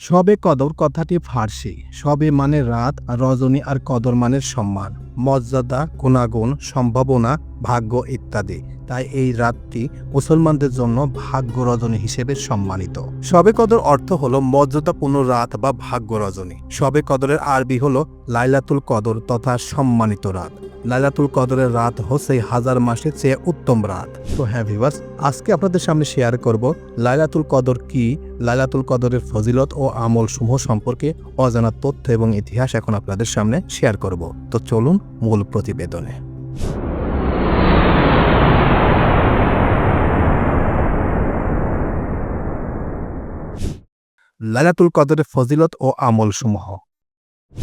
সবে কদর কথাটি ফার্সি সবে মানে রাত আর রজনী আর কদর মানের সম্মান। মর্যাদা, গুণাগুণ, সম্ভাবনা, ভাগ্য ইত্যাদি। তাই এই রাতটি মুসলমানদের জন্য ভাগ্য রজনী হিসেবে সম্মানিত। সবে কদর অর্থ হলো মর্যাদাপূর্ণ রাত বা ভাগ্য রজনী সবে কদরের আরবি হলো লাইলাতুল কদর তথা সম্মানিত রাত। লাইলাতুল কদরের রাত হচ্ছে হাজার মাসের চেয়ে উত্তম রাত। তো হ্যাঁ ভিভার্স আজকে আপনাদের সামনে শেয়ার করব লাইলাতুল কদর কি, লাইলাতুল কদরের ফজিলত ও আমল সমূহ সম্পর্কে অজানা তথ্য এবং ইতিহাস এখন আপনাদের সামনে শেয়ার করব। তো চলুন মূল প্রতিবেদনে। লাইলাতুল কদরের ফজিলত ও আমল সমূহ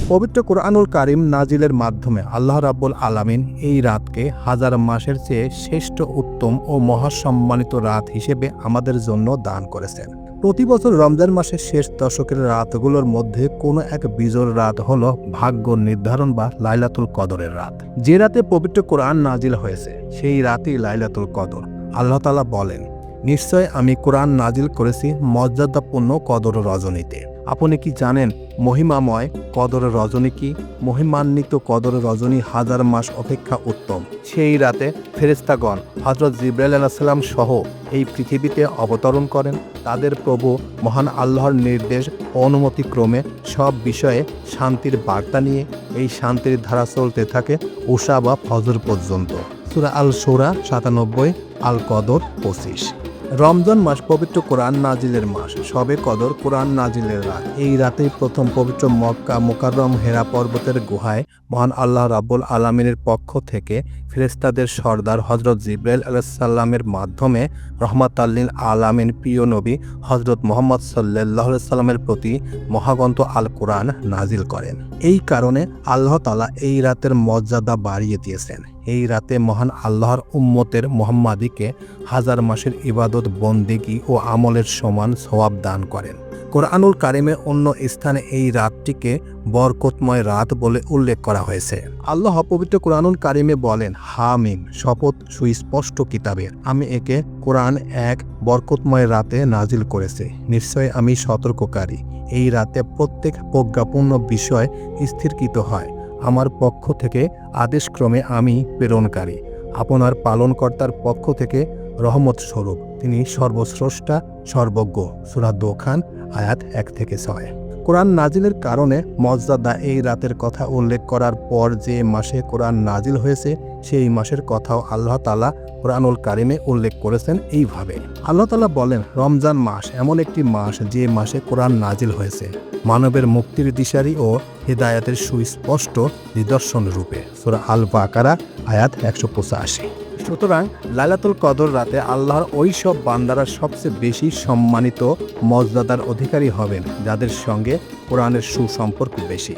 পবিত্র কোরআনুল কারিম নাজিলের মাধ্যমে আল্লাহ রাব্বুল আলামিন এই রাতকে হাজার মাসের চেয়ে শ্রেষ্ঠ, উত্তম ও মহাসম্মানিত রাত হিসেবে আমাদের জন্য দান করেছেন। প্রতি বছর রমজান মাসের শেষ দশকের রাতগুলোর মধ্যে কোনো এক বিজোর রাত হল ভাগ্য নির্ধারণ বা লাইলাতুল কদরের রাত। যে রাতে পবিত্র কোরআন নাজিল হয়েছে, সেই রাতই লাইলাতুল কদর। আল্লাহ তালা বলেন, নিশ্চয় আমি কোরআন নাজিল করেছি মর্যাদাপূর্ণ কদর রজনীতে। আপনি কি জানেন মহিমাময় কদর রজনী কি? মহিমান্বিত কদর রজনী হাজার মাস অপেক্ষা উত্তম। সেই রাতে ফেরেস্তাগণ হজরত জিব্রাইল আলাহিসাল্লাম সহ এই পৃথিবীতে অবতরণ করেন। তাদের প্রভু মহান আল্লাহর নির্দেশ অনুমতিক্রমে সব বিষয়ে শান্তির বার্তা নিয়ে এই শান্তির ধারা চলতে থাকে উষা বা ফজর পর্যন্ত। সুরা আল সোরা সাতানব্বই আল কদর পঁচিশ। রমজান মাস পবিত্র কোরআন নাজিলের মাস। সবে কদর কোরআন নাজিলের রাত। এই রাতেই প্রথম পবিত্র মক্কা মোকাররম হেরা পর্বতের গুহায় মহান আল্লাহ রাব্বুল আলমিনের পক্ষ থেকে ফেরেস্তাদের সর্দার হজরত জিব্রাইল আলাইসাল্লামের মাধ্যমে রহমত আল্লিল আলামিন প্রিয় নবী হজরত মোহাম্মদ সাল্লাহ সাল্লামের প্রতি মহাগন্ত আল কোরআন নাজিল করেন। এই কারণে আল্লাহ তালা এই রাতের মর্যাদা বাড়িয়ে দিয়েছেন। এই রাতে মহান আল্লাহর উম্মতের মোহাম্মাদিকে হাজার মাসের ইবাদত, বন্দেগি ও আমলের সমান সওয়াব দান করেন। কোরআনুল কারিমে অন্য স্থানে এই রাতটিকে বরকতময় রাত বলে উল্লেখ করা হয়েছে। আল্লাহ পবিত্র কোরআনুল কারিমে বলেন, হামিম, শপথ সুস্পষ্ট কিতাবের। আমি একে কোরআন এক বরকতময় রাতে নাজিল করেছে। নিশ্চয় আমি সতর্ককারী। এই রাতে প্রত্যেক প্রজ্ঞাপূর্ণ বিষয় স্থিরকৃত হয়। আমার পক্ষ থেকে আদেশক্রমে আমি প্রেরণকারী, আপনার পালনকর্তার পক্ষ থেকে রহমত স্বরূপ তিনি সর্বস্রষ্টা, সর্বজ্ঞ। সুরা খান আয়াত এক থেকে ছয়। কোরআন নাজিলের কারণে মজদাদা এই রাতের কথা উল্লেখ করার পর যে মাসে কোরআন নাজিল হয়েছে সেই মাসের কথাও আল্লাহ তালা কোরআনুল কারিমে উল্লেখ করেছেন এইভাবে। আল্লাহ তালা বলেন, রমজান মাস এমন একটি মাস যে মাসে কোরআন নাজিল হয়েছে। মানবের মুক্তির দিশারি ও হৃদায়াতের সুস্পষ্ট নিদর্শন রূপে সুরা আল বাকারা আয়াত একশো পঁচাশি। সুতরাং লাইলাতুল কদর রাতে আল্লাহর ওই সব বান্দারা সবচেয়ে বেশি সম্মানিত মর্যাদার অধিকারী হবেন, যাদের সঙ্গে কোরআনের সুসম্পর্ক বেশি।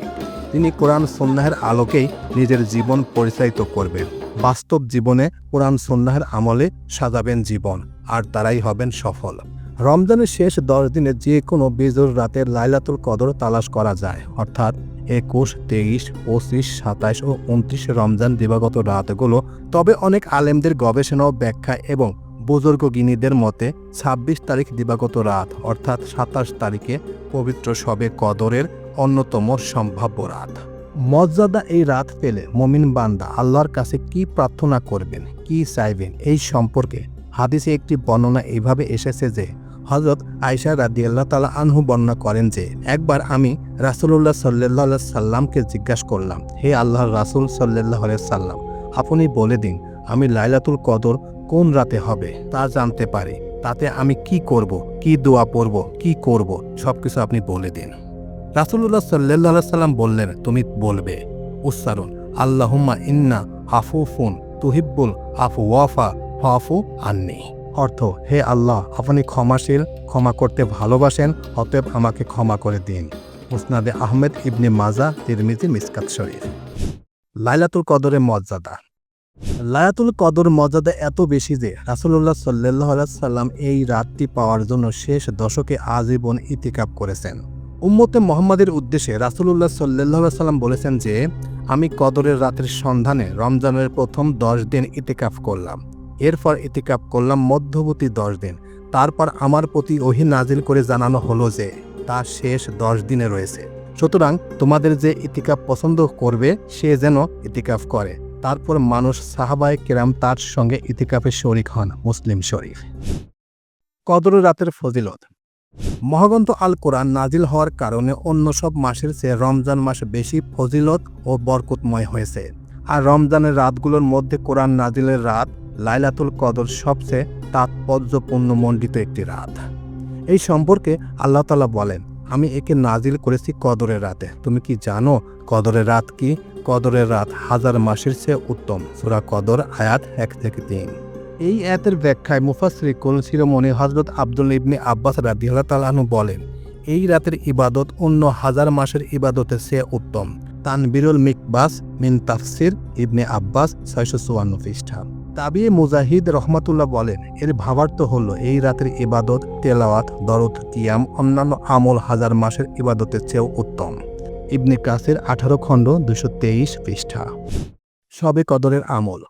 তিনি কোরআন সন্ন্যাহের আলোকেই নিজের জীবন পরিচালিত করবেন বাস্তব জীবনে কোরআন সন্ন্যাহের আমলে সাজাবেন জীবন, আর তারাই হবেন সফল। রমজানের শেষ দশ দিনে যে কোনো বেজোর রাতের লাইলাতুল কদর তালাশ করা যায়, অর্থাৎ একুশ, তেইশ, পঁচিশ, সাতাইশ ও উনত্রিশ রমজান দিবাগত রাতগুলো, তবে অনেক আলেমদের গবেষণা ও ব্যাখ্যা এবং বুজুর্গ গিনীদের মতে ২৬ তারিখ দিবাগত রাত, অর্থাৎ সাতাশ তারিখে পবিত্র সবে কদরের অন্যতম সম্ভাব্য রাত। মর্যাদা এই রাত পেলে মমিন বান্দা আল্লাহর কাছে কি প্রার্থনা করবেন, কি চাইবেন, এই সম্পর্কে হাদিসে একটি বর্ণনা এইভাবে এসেছে যে হজরত আয়সা রাদি আল্লাহ তালা আনহু বর্ণনা করেন যে, একবার আমি রাসুল্লাহ সাল্লাহ সাল্লামকে জিজ্ঞাসা করলাম, হে আল্লাহর রাসুল সাল্লাহ সাল্লাম, আপনি বলে দিন, আমি লাইলাতুল কদর কোন রাতে হবে তা জানতে পারি। তাতে আমি কি করব, কি দোয়া পড়ব, কি করব, সবকিছু আপনি বলে দিন। রাসুল্লাহ সাল্লাহ সাল্লাম বললেন, তুমি বলবে, উচ্চারণ, আল্লাহুম্মা ইন্না আফুফুন তুহিব্বুল আফু ওয়াফা ফাফু আন্নি। অর্থ, হে আল্লাহ, আপনি ক্ষমাশীল, ক্ষমা করতে ভালোবাসেন, অতএব আমাকে ক্ষমা করে দিন। মুসনাদে আহমেদ ইবনে মাজা, তিরমিজি, মিসকাত শরীফ। লাইলাতুল কদরের মর্যাদা লায়াতুল কদর মর্যাদা এত বেশি যে রাসুল্লাহ সাল্লাহ সাল্লাম এই রাতটি পাওয়ার জন্য শেষ দশকে আজীবন ইতিকাপ করেছেন। উম্মতে মোহাম্মদের উদ্দেশ্যে রাসুল্লাহ সাল্লাহ সাল্লাম বলেছেন যে, আমি কদরের রাতের সন্ধানে রমজানের প্রথম দশ দিন ইতিকাফ করলাম। এরপর ইতিকাপ করলাম মধ্যবর্তী দশ দিন। তারপর আমার প্রতি ওহি নাজিল করে জানানো হলো যে, তা শেষ দশ দিনে রয়েছে। সুতরাং তোমাদের যে ইতিকাপ পছন্দ করবে, সে যেন ইতিকাফ করে। তারপর মানুষ সাহাবায় কেরাম তার সঙ্গে ইতিকাফে শরিক হন, মুসলিম শরীফ কদর রাতের ফজিলত। মহাগন্ত আল কোরআন নাজিল হওয়ার কারণে অন্য সব মাসের চেয়ে রমজান মাস বেশি ফজিলত ও বরকতময় হয়েছে। আর রমজানের রাতগুলোর মধ্যে কোরআন নাজিলের রাত লাইলাতুল কদর সবচেয়ে তাৎপর্যপূর্ণ মণ্ডিত একটি রাত। এই সম্পর্কে আল্লাহ তালা বলেন, আমি একে নাজিল করেছি কদরের রাতে। তুমি কি জানো, কদরের রাত কি? কদরের রাত হাজার মাসের চেয়ে উত্তম। সুরা কদর, আয়াত এক থেকে তিন। এই আয়াতের ব্যাখ্যায় মুফাসরি কোন শিরোমণি হজরত আব্দুল ইবনে আব্বাস রাদিয়াল্লাহু তাআলাহু বলেন, এই রাতের ইবাদত অন্য হাজার মাসের ইবাদতের চেয়ে উত্তম। তানবিরুল মিকবাস মিন তাফসির ইবনে আব্বাস ছয়শো চুয়ান্ন পৃষ্ঠা। তাবিয়ে মুজাহিদ রহমাতুল্লাহ বলেন, এর ভাবার্থ হল এই রাতের ইবাদত, তেলাওয়াত, দরদ, কিয়াম, অন্যান্য আমল হাজার মাসের ইবাদতের চেয়েও উত্তম। ইবনে কাসের আঠারো খণ্ড দুশো তেইশ পৃষ্ঠা। সবে কদরের আমল।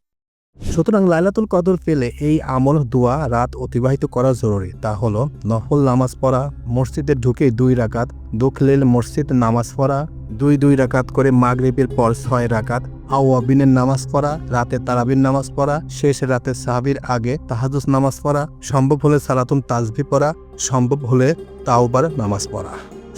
সুতরাং লাইলাতুল কদর পেলে এই আমল, দোয়া, রাত অতিবাহিত করা জরুরি। তা হলো, নফল নামাজ পড়া, মসজিদে ঢুকে দুই রাকাত, দুখলেল মসজিদ নামাজ পড়া, দুই দুই রাকাত করে মাগরিবের পর ছয় রাকাত, আওয়াবিনের নামাজ পড়া, রাতে তারাবির নামাজ পড়া, শেষ রাতে সাহাবির আগে তাহাজুস নামাজ পড়া, সম্ভব হলে সালাতুল তাজবি পড়া, সম্ভব হলে তাওবার নামাজ পড়া।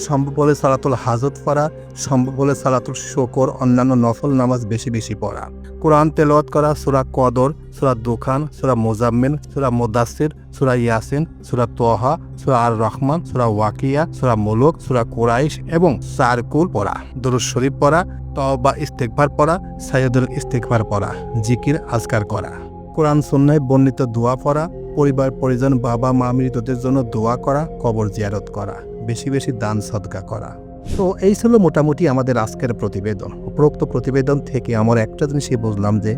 সম্ভব হলে সালাতুল হাজত পড়া, সম্ভব হলে সালাতুল শকর, অন্যান্য নফল নামাজ বেশি বেশি পড়া। কোরআন তেলাওয়াত করা, সুরা কদর, সুরা দুখান, সুরা মোজাম্মিন সুরা মোদাসির সুরা ইয়াসিন, সুরা তোহা, সুরা আর রহমান সুরা ওয়াকিয়া, সুরা মুলুক, সুরা কোরাইশ এবং সারকুল পড়া। দরুদ শরীফ পড়া, তওবা ইস্তেকবার পড়া সাইয়দুল ইস্তেকবার পড়া, জিকির, আজকার করা। কোরআন সুন্নায় বর্ণিত দোয়া পড়া পরিবার পরিজন বাবা মা মৃতদের জন্য দোয়া করা, কবর জিয়ারত করা। বেশি বেশি দান সদকা করা। তো এই ছিল মোটামুটি আমাদের আজকের প্রতিবেদন। উপরোক্ত প্রতিবেদন থেকে আমার একটা জিনিসই বুঝলাম যে,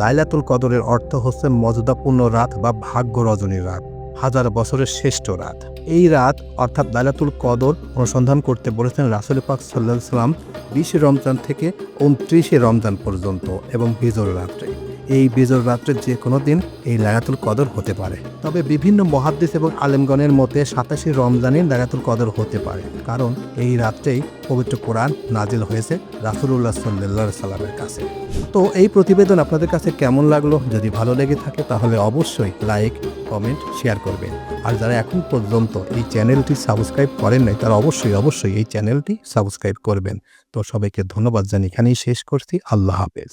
লাইলাতুল কদরের অর্থ হচ্ছে মর্যাদাপূর্ণ রাত বা ভাগ্য রজনীর রাত, হাজার বছরের শ্রেষ্ঠ রাত। এই রাত, অর্থাৎ লাইলাতুল কদর অনুসন্ধান করতে বলেছেন রাসুল পাক সাল্লাহ সাল্লাম বিশে রমজান থেকে উনত্রিশে রমজান পর্যন্ত এবং বিজর রাত্রে। এই বিজর রাত্রে যে কোনো দিন এই লাগাতুল কদর হতে পারে। তবে বিভিন্ন মহাদ্দেশ এবং আলেমগণের মতে সাতাশে রমজানে লাগাতুল কদর হতে পারে। কারণ এই রাত্রেই পবিত্র কোরআন নাজিল হয়েছে রাসুল্লাহ সাল্লাহ সাল্লামের কাছে। তো এই প্রতিবেদন আপনাদের কাছে কেমন লাগল? যদি ভালো লেগে থাকে তাহলে অবশ্যই লাইক, কমেন্ট, শেয়ার করবেন। আর যারা এখন পর্যন্ত এই চ্যানেলটি সাবস্ক্রাইব করেন নাই, তারা অবশ্যই অবশ্যই এই চ্যানেলটি সাবস্ক্রাইব করবেন। তো সবাইকে ধন্যবাদ জানি এখানেই শেষ করছি। আল্লাহ হাফেজ।